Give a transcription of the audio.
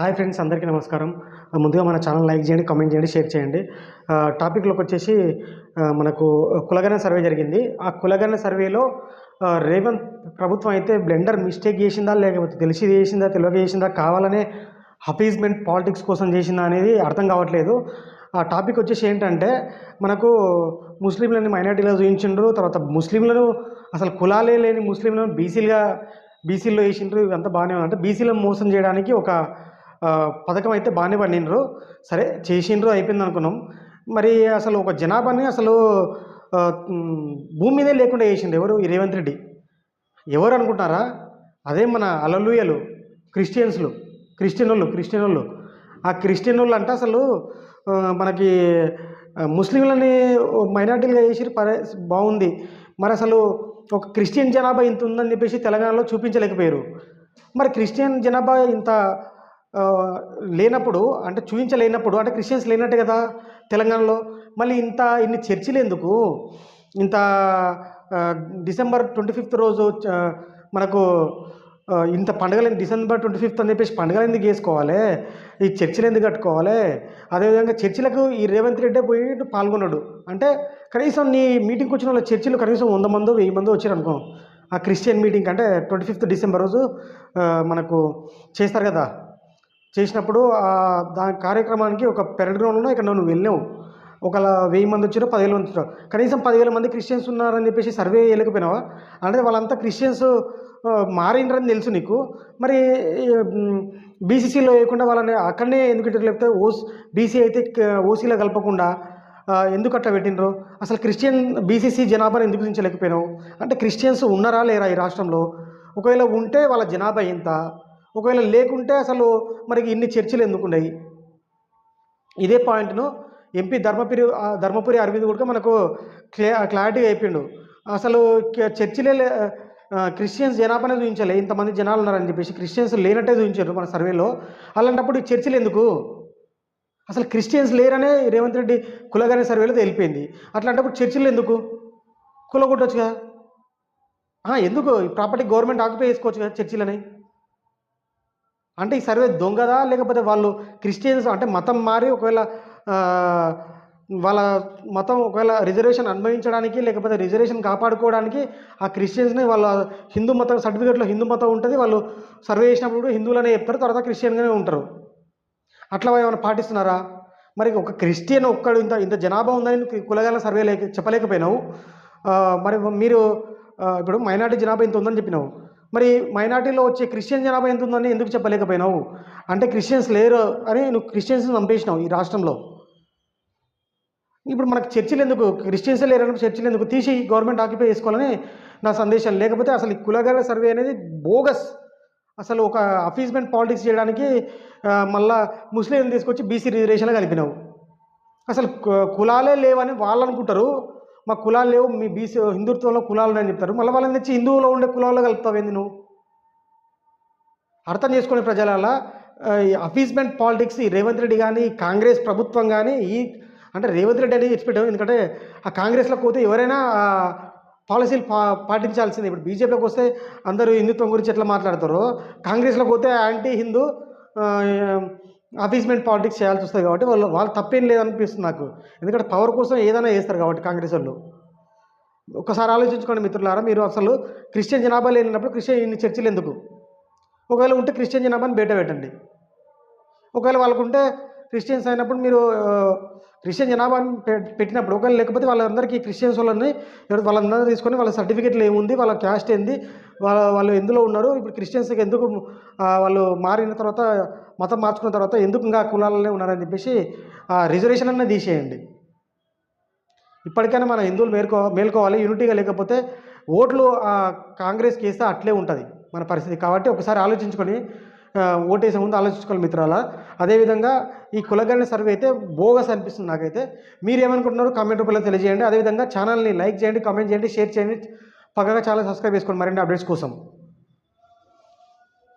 Hi friends అందరికీ నమస్కారం. ముందుగా మన ఛానల్ లైక్ చేయండి కామెంట్ చేయండి షేర్ చేయండి. టాపిక్లోకి వచ్చేసి మనకు కులగన సర్వే జరిగింది. ఆ కులగన సర్వేలో రేవంత్ ప్రభుత్వం అయితే బ్లెండర్ మిస్టేక్ చేసిందా లేకపోతే తెలిసి చేసిందా తెలియక చేసిందా కావాలనే హఫీజ్మెంట్ పాలిటిక్స్ కోసం చేసిందా అనేది అర్థం కావట్లేదు. ఆ టాపిక్ వచ్చేసి ఏంటంటే మనకు ముస్లింలని మైనార్టీలో చూపించిండ్రు తర్వాత ముస్లింలను అసలు కులాలే లేని ముస్లింలను బీసీలుగా బీసీల్లో వేసిండ్రు ఇవంతా బాగానే ఉంది. అంటే బీసీలను మోసం చేయడానికి ఒక పథకం అయితే బాగానే పండినరు. సరే చేసిండ్రు అయిపోయింది అనుకున్నాం. మరి అసలు ఒక జనాభాని అసలు భూమి మీదే లేకుండా చేసిండు ఎవరు? ఈ రేవంత్ రెడ్డి. ఎవరు అనుకుంటారా అదే మన అలలుయలు క్రిస్టియన్స్లు క్రిస్టియన్ వాళ్ళు క్రిస్టియన్ వాళ్ళు ఆ క్రిస్టియన్ వాళ్ళు అంటే అసలు మనకి ముస్లింలని మైనార్టీలుగా చేసి పరే బాగుంది. మరి అసలు ఒక క్రిస్టియన్ జనాభా ఇంత ఉందని చెప్పేసి తెలంగాణలో చూపించలేకపోయారు. మరి క్రిస్టియన్ జనాభా ఇంత లేనప్పుడు అంటే చూపించలేనప్పుడు అంటే క్రిస్టియన్స్ లేనట్టే కదా తెలంగాణలో. మళ్ళీ ఇంత ఇన్ని చర్చిలు ఎందుకు ఇంత డిసెంబర్ ట్వంటీ ఫిఫ్త్ రోజు మనకు ఇంత పండుగలు డిసెంబర్ ట్వంటీ ఫిఫ్త్ అని చెప్పేసి పండుగలు ఎందుకు వేసుకోవాలి ఈ చర్చిలు ఎందుకు కట్టుకోవాలి? అదేవిధంగా చర్చిలకు ఈ రేవంత్ రెడ్డి పోయి పాల్గొన్నాడు. అంటే కనీసం నీ మీటింగ్కి వచ్చిన వాళ్ళ చర్చిలు కనీసం వంద మందో వెయ్యి మందో వచ్చారు అనుకో ఆ క్రిస్టియన్ మీటింగ్ అంటే ట్వంటీ ఫిఫ్త్ డిసెంబర్ రోజు మనకు చేస్తారు కదా? చేసినప్పుడు దాని కార్యక్రమానికి ఒక పెరడ్ గ్రౌండ్లో ఇక్కడ నువ్వు వెళ్ళావు. ఒక వెయ్యి మంది వచ్చారు పదివేల మంది వచ్చారు. కనీసం పదివేల మంది క్రిస్టియన్స్ ఉన్నారని చెప్పేసి సర్వే చేయలేకపోయినావా అంటే వాళ్ళంతా క్రిస్టియన్స్ మారిండ్రని తెలుసు నీకు. మరి బీసీసీలో వేయకుండా వాళ్ళని అక్కడనే ఎందుకు లేకపోతే ఓస్ బీసీ అయితే ఓసీలో కలపకుండా ఎందుకు అట్లా పెట్టినరు అసలు క్రిస్టియన్ బీసీసీ జనాభాని ఎందుకు దించలేకపోయినావు అంటే క్రిస్టియన్స్ ఉన్నారా లేరా ఈ రాష్ట్రంలో? ఒకవేళ ఉంటే వాళ్ళ జనాభా ఎంత? ఒకవేళ లేకుంటే అసలు మనకి ఇన్ని చర్చలు ఎందుకున్నాయి ఇదే పాయింట్ను ఎంపీ ధర్మపురి ధర్మపురి అరవింద్ కూడా మనకు క్లే క్లారిటీ అయిపోయిండు అసలు చర్చిలే లే- క్రిస్టియన్స్ జనాభానే చూపించాలి ఇంతమంది జనాలు ఉన్నారని చెప్పేసి క్రిస్టియన్స్ లేనట్టే చూపించారు మన సర్వేలో. అలాంటప్పుడు ఈ చర్చిలు ఎందుకు? అసలు క్రిస్టియన్స్ లేరనే రేవంత్ రెడ్డి కులగానే సర్వేలో తెలిపోయింది. అట్లాంటప్పుడు చర్చిలు ఎందుకు? కులగొట్టవచ్చు కదా ఎందుకు? ప్రాపర్టీ గవర్నమెంట్ ఆక్యుపై చేసుకోవచ్చు కదా చర్చిలని? అంటే ఈ సర్వే దొంగదా? లేకపోతే వాళ్ళు క్రిస్టియన్స్? అంటే మతం మారి ఒకవేళ వాళ్ళ మతం ఒకవేళ రిజర్వేషన్ అనుభవించడానికి లేకపోతే రిజర్వేషన్ కాపాడుకోవడానికి ఆ క్రిస్టియన్స్ని వాళ్ళ హిందూ మతం సర్టిఫికేట్లో హిందూ మతం ఉంటుంది. వాళ్ళు సర్వే చేసినప్పుడు హిందువులనే చెప్తారు తర్వాత క్రిస్టియన్గానే ఉంటారు. అట్లా ఏమైనా పాటిస్తున్నారా? మరి ఒక క్రిస్టియన్ ఒక్కడు ఇంత ఇంత జనాభా ఉందని కులగాల సర్వే లేక చెప్పలేకపోయినావు. మరి మీరు ఇప్పుడు మైనార్టీ జనాభా ఇంత ఉందని చెప్పినావు. మరి మైనార్టీలో వచ్చే క్రిస్టియన్ జనాభా ఎంత ఉందని ఎందుకు చెప్పలేకపోయినావు? అంటే క్రిస్టియన్స్ లేరు అని నువ్వు క్రిస్టియన్స్ని చంపేసినావు ఈ రాష్ట్రంలో. ఇప్పుడు మనకు చర్చిలు ఎందుకు? క్రిస్టియన్సే లేరని చర్చిలు ఎందుకు? తీసి గవర్నమెంట్ ఆక్యుపై చేసుకోవాలని నా సందేశం. లేకపోతే అసలు ఈ సర్వే అనేది బోగస్. అసలు ఒక అఫీస్మెంట్ పాలిటిక్స్ చేయడానికి మళ్ళా ముస్లిం తీసుకొచ్చి బీసీ రిజర్వేషన్లో కలిపినావు. అసలు కులాలే లేవని వాళ్ళు అనుకుంటారు. మా కులాలు లేవు మీ బీసీ హిందుత్వంలో కులాలు అని చెప్తారు. మళ్ళీ వాళ్ళని తెచ్చి హిందువులో ఉండే కులాల్లో కలుపుతావేంది నువ్వు? అర్థం చేసుకునే ప్రజల అఫీస్మెంట్ పాలిటిక్స్ ఈ రేవంత్ రెడ్డి కానీ కాంగ్రెస్ ప్రభుత్వం కానీ ఈ అంటే రేవంత్ రెడ్డి అనేది ఎక్స్పెక్ట్ ఎందుకంటే ఆ కాంగ్రెస్లో పోతే ఎవరైనా పాలసీలు పా పాటించాల్సిందే. ఇప్పుడు బీజేపీలోకి వస్తే అందరూ హిందుత్వం గురించి ఎట్లా మాట్లాడతారో కాంగ్రెస్లోకి పోతే యాంటీ హిందూ అఫీస్మెంట్ పాలిటిక్స్ చేయాల్సి వస్తుంది కాబట్టి వాళ్ళు వాళ్ళు తప్పేం లేదనిపిస్తుంది నాకు. ఎందుకంటే పవర్ కోసం ఏదైనా చేస్తారు కాబట్టి కాంగ్రెస్ వాళ్ళు. ఒకసారి ఆలోచించుకోండి మిత్రులారా మీరు అసలు క్రిస్టియన్ జనాభా లేనప్పుడు క్రిస్టియన్ ఇన్ని చర్చిలు ఎందుకు? ఒకవేళ ఉంటే క్రిస్టియన్ జనాభాని బయట పెట్టండి. ఒకవేళ వాళ్ళకు ఉంటే క్రిస్టియన్స్ అయినప్పుడు మీరు క్రిస్టియన్ జనాభాని పె- పెట్టినప్పుడు ఒకవేళ లేకపోతే వాళ్ళందరికీ క్రిస్టియన్స్ వాళ్ళని వాళ్ళందరూ తీసుకొని వాళ్ళ సర్టిఫికేట్లు ఏముంది వాళ్ళ క్యాస్ట్ ఏంది వాళ్ళ వాళ్ళు ఎందులో ఉన్నారు? ఇప్పుడు క్రిస్టియన్స్కి ఎందుకు వాళ్ళు మారిన తర్వాత మతం మార్చుకున్న తర్వాత ఎందుకు ఇంకా కులాలనే ఉన్నారని చెప్పేసి ఆ రిజర్వేషన్ అన్న తీసేయండి. ఇప్పటికైనా మన హిందువులు మేల్కో మేల్కోవాలి యూనిటీగా లేకపోతే ఓట్లు కాంగ్రెస్ కాంగ్రెస్కి వేస్తే అట్లే ఉంటుంది మన పరిస్థితి. కాబట్టి ఒకసారి ఆలోచించుకొని ఓటేసే ముందు ఆలోచించుకోవాలి మిత్రాల అదేవిధంగా ఈ కులగణ సర్వే అయితే బోగస్ అనిపిస్తుంది నాకైతే. మీరు ఏమనుకుంటున్నారో కామెంట్ రూపంలో తెలియజేయండి. అదేవిధంగా ఛానల్ని లైక్ చేయండి కామెంట్ చేయండి షేర్ చేయండి. పక్కగా ఛానల్ సబ్స్క్రైబ్ చేసుకోండి. మరిన్ని అప్డేట్స్ కోసం.